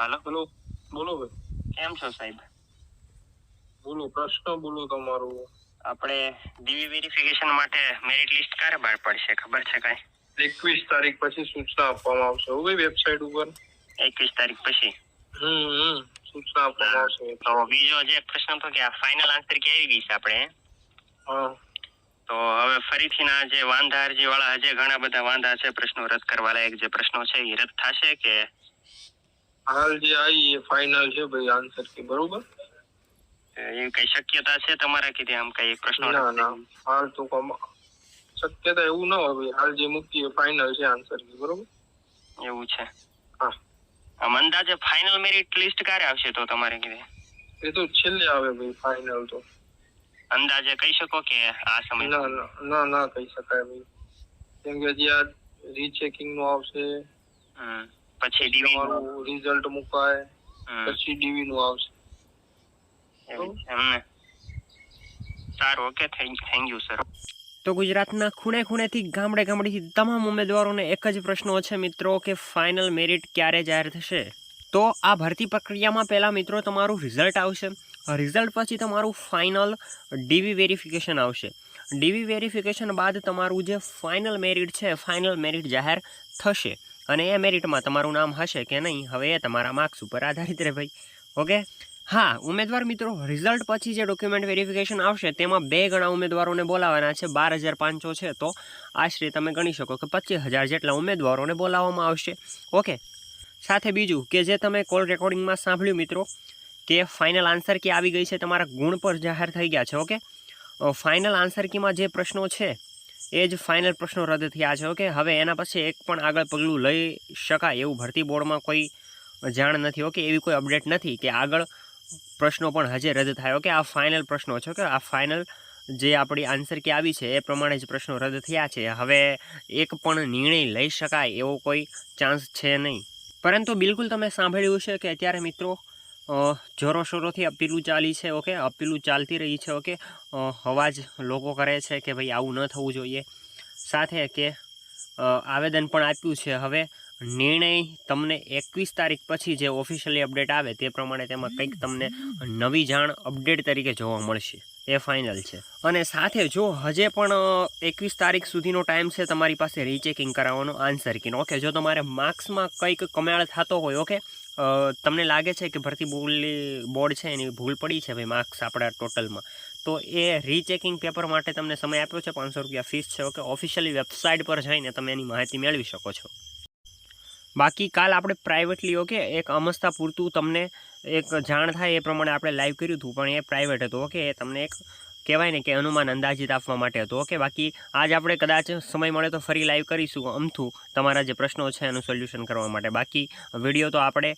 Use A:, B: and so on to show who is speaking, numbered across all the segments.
A: હાલો
B: બોલો. બોલો ભાઈ.
A: કેમ છો સાહેબ?
B: બોલો પ્રશ્ન બોલો તમારો.
A: આપણે ડીવી વેરિફિકેશન માટે મેરિટ લિસ્ટ ક્યારે બહાર પડશે ખબર છે કાંઈ?
B: એકવીસ તારીખ પછી સૂચના આપવામાં આવશે. હો વેબસાઇટ ઉપર?
A: એકવીસ તારીખ પછી.
B: હમ સૂચના આપવામાં આવશે.
A: તો બીજો જે પ્રશ્ન તો કે આ ફાઇનલ આન્સર કે આવી ગઈ છે આપણે?
B: હા.
A: તો હવે ફરીથી ના જે વાંધા અરજી વાળા હજે ઘણા બધા વાંધા છે પ્રશ્નો રદ કરવા લાયક જે પ્રશ્નો છે એ રદ થશે કે
B: હાલ જે આવી એ ફાઇનલ છે ભાઈ આન્સર કે બરોબર?
A: એવી કઈ શક્યતા છે તમારા કીધે આમ કઈ પ્રશ્નો
B: ના ના. હાલ તો કમ શક્યતા એવું ન હોય હાલ જે મૂકીએ ફાઇનલ છે આન્સર કે બરોબર?
A: એવું છે.
B: હા.
A: આમ અંદાજે ફાઇનલ મેરિટ લિસ્ટ ક્યારે આવશે તો તમારે કીધે
B: એ તો છેલ્લે આવે ભાઈ ફાઇનલ તો.
A: અંદાજે કહી શકો કે આ સમય?
B: ના ના ના કહી શકાય ભાઈ. કેમ કે જે આ રીચેકિંગનું આવશે.
A: હમ. પછી ડીવી
B: નું રિઝલ્ટ મુકાય પછી ડીવી નું આવશે.
A: એમને સારું okay thank thank you sir
C: તો ગુજરાતના ખૂણે ખૂણેથી ગામડે ગામડેથી તમામ ઉમેદવારોને એક જ પ્રશ્નો છે મિત્રો કે ફાઇનલ મેરિટ ક્યારે જાહેર થશે? તો આ ભરતી પ્રક્રિયામાં પહેલાં મિત્રો તમારું રિઝલ્ટ આવશે. રિઝલ્ટ પછી તમારું ફાઇનલ ડીવી વેરિફિકેશન આવશે. ડીવી વેરિફિકેશન બાદ તમારું જે ફાઇનલ મેરિટ છે ફાઇનલ મેરિટ જાહેર થશે. અને એ મેરિટમાં તમારું નામ હશે કે નહીં, હવે એ તમારા માર્ક્સ ઉપર આધારિત રહે ભાઈ. ઓકે? હા, ઉમેદવાર મિત્રો રિઝલ્ટ પછી જે ડોક્યુમેન્ટ વેરિફિકેશન આવશે, તેમાં બે ગણા ઉમેદવારોને બોલાવવાના છે, બાર હજાર પાંચસો છે. તો આશરે તમે ગણી શકો કે પચીસ હજાર જેટલા ઉમેદવારોને બોલાવવામાં આવશે. ઓકે? સાથે બીજું કે જે તમે કોલ રેકોર્ડિંગમાં સાંભળ્યું મિત્રો, કે ફાઇનલ આન્સર કે આવી ગઈ છે, તમારા ગુણ પર જાહેર થઈ ગયા છે. ઓકે? ફાઇનલ આન્સર કીમાં જે પ્રશ્નો છે, એ જ ફાઇનલ પ્રશ્નો રદ થયા છે ઓકે હવે એના પછી એક પણ આગળ પગલું લઈ શકાય એવું ભરતી બોર્ડમાં કોઈ જાણ નથી ઓકે એવી કોઈ અપડેટ નથી કે આગળ પ્રશ્નો પણ હજે રદ થાય ઓકે આ ફાઇનલ પ્રશ્નો છે કે આ ફાઇનલ જે આપણી આન્સર કે આવી છે, એ પ્રમાણે જ પ્રશ્નો રદ થયા છે. હવે એક પણ નિર્ણય લઈ શકાય એવો કોઈ ચાન્સ છે નહીં. પરંતુ બિલકુલ તમે સાંભળ્યું છે કે અત્યારે મિત્રો જોરોશોરોથી અપીલું ચાલી છે, ઓકે? અપીલું ચાલતી રહી છે, ઓકે? અવાજ લોકો કરે છે કે ભાઈ આવું ન થવું જોઈએ. સાથે કે આવેદન પણ આપ્યું છે. હવે નિર્ણય તમને એકવીસ તારીખ પછી જે ઓફિશિયલી અપડેટ આવે તે પ્રમાણે તેમાં કંઈક તમને નવી જાણ અપડેટ તરીકે જોવા મળશે. એ ફાઇનલ છે. અને સાથે જો હજે પણ એકવીસ તારીખ સુધીનો ટાઈમ છે, તમારી પાસે રીચેકિંગ કરાવવાનો આન્સર કીનો ઓકે, જો તમારે માર્ક્સમાં કંઈક કમાળ થતો હોય, ઓકે? તમને લાગે છે કે ભરતી ભૂલની બોર્ડ છે એની ભૂલ પડી છે ભાઈ માર્ક્સ આપણા ટોટલમાં? તો એ રીચેકિંગ પેપર માટે તમને સમય આપ્યો છે? પાંચસો રૂપિયા ફીસ છે? ઓકે, ઓફિશિયલી વેબસાઇટ પર જઈને તમે એની માહિતી મેળવી શકો છો. બાકી કાલ આપણે પ્રાઇવેટલી ઓકે, એક અમસ્તા પૂરતું તમને એક જાણ થાય એ પ્રમાણે આપણે લાઈવ કર્યું હતું, પણ એ પ્રાઇવેટ હતું, ઓકે, એ તમને એક કહેવાય ને કે અનુમાન અંદાજિત આપવા માટે હતું. ઓકે બાકી આજ આપણે કદાચ સમય મળે તો ફરી લાઈવ કરીશું અમથું તમારા જે પ્રશ્નો છે એનું સોલ્યુશન કરવા માટે. બાકી વીડિયો તો આપણે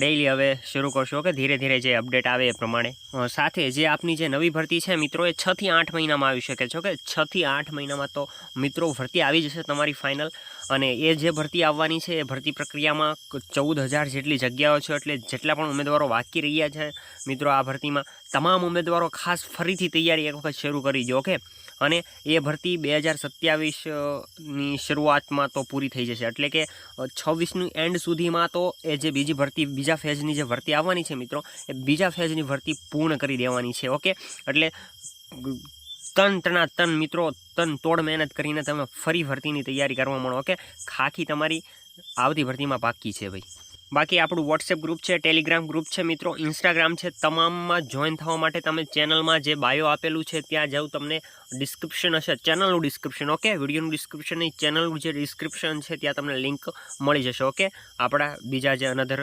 C: ડેઈલી હવે શરૂ કરશું. ઓકે ધીરે ધીરે જે અપડેટ આવે એ પ્રમાણે. સાથે જે આપની જે નવી ભરતી છે મિત્રો, એ છથી આઠ મહિનામાં આવી શકે છે. ઓકે છથી આઠ મહિનામાં તો મિત્રો ભરતી આવી જશે તમારી ફાઇનલ અને એ જે ભરતી આવવાની છે, એ ભરતી પ્રક્રિયામાં ચૌદ હજાર જેટલી જગ્યાઓ છે, એટલે જેટલા પણ ઉમેદવારો બાકી રહ્યા છે મિત્રો આ ભરતીમાં તમામ ઉમેદવારો ખાસ ફરીથી તૈયારી એક વખત શરૂ કરી દો, ઓકે? અને એ ભરતી બે હજાર સત્યાવીસની શરૂઆતમાં તો પૂરી થઈ જશે. એટલે કે છવ્વીસની એન્ડ સુધીમાં તો એ જે બીજી ભરતી, બીજા ફેઝની જે ભરતી આવવાની છે મિત્રો, એ બીજા ફેઝની ભરતી પૂર્ણ કરી દેવાની છે, ઓકે? એટલે તન તણા તન મિત્રો, તન તોડ મહેનત કરીને તમે ફરી ભરતીની તૈયારી કરવા માંડો ઓકે? ખાખી તમારી આવતી ભરતીમાં પાકી છે, ભાઈ. બાકી આપણું વોટ્સએપ ગ્રુપ છે ટેલિગ્રામ ગ્રુપ છે મિત્રો ઇન્સ્ટાગ્રામ છે, તમામમાં જોઈન થવા માટે તમે ચેનલમાં જે બાયો આપેલું છે ત્યાં જાઉં તમને ડિસ્ક્રિપ્શન હશે ચેનલનું ડિસ્ક્રિપ્શન ઓકે વિડીયોનું ડિસ્ક્રિપ્શન નહીં ચેનલનું જે ડિસ્ક્રિપ્શન છે ત્યાં તમને લિંક મળી જશે ઓકે આપણા બીજા જે અનધર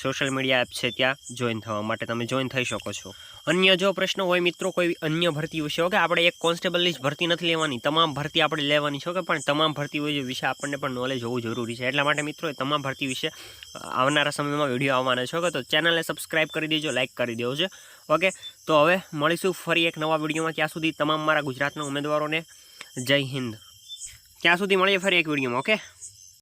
C: સોશિયલ મીડિયા એપ છે ત્યાં જોઈન થવા માટે તમે જોઈન થઈ શકો છો. અન્ય જો પ્રશ્ન હોય મિત્રો, કોઈ અન્ય ભરતી વિશે, ઓકે, આપણે એક કોન્સ્ટેબલની જ ભરતી નથી લેવાની. તમામ ભરતી આપણે લેવાની છે, ઓકે, પણ તમામ ભરતી વિશે આપણને પણ નોલેજ હોવું જરૂરી છે. એટલા માટે મિત્રો તમામ ભરતી વિશે આવનારા સમયમાં વીડિયો આવવાના છે, ઓકે, તો ચેનલને સબસ્ક્રાઇબ કરી દેજો લાઇક કરી દેજો છે ઓકે, તો હવે મળીશું ફરી એક નવા વિડીયોમાં ત્યાં સુધી તમામ મારા ગુજરાતના ઉમેદવારોને જય હિન્દ. ત્યાં સુધી મળીએ ફરી એક વિડીયોમાં ઓકે.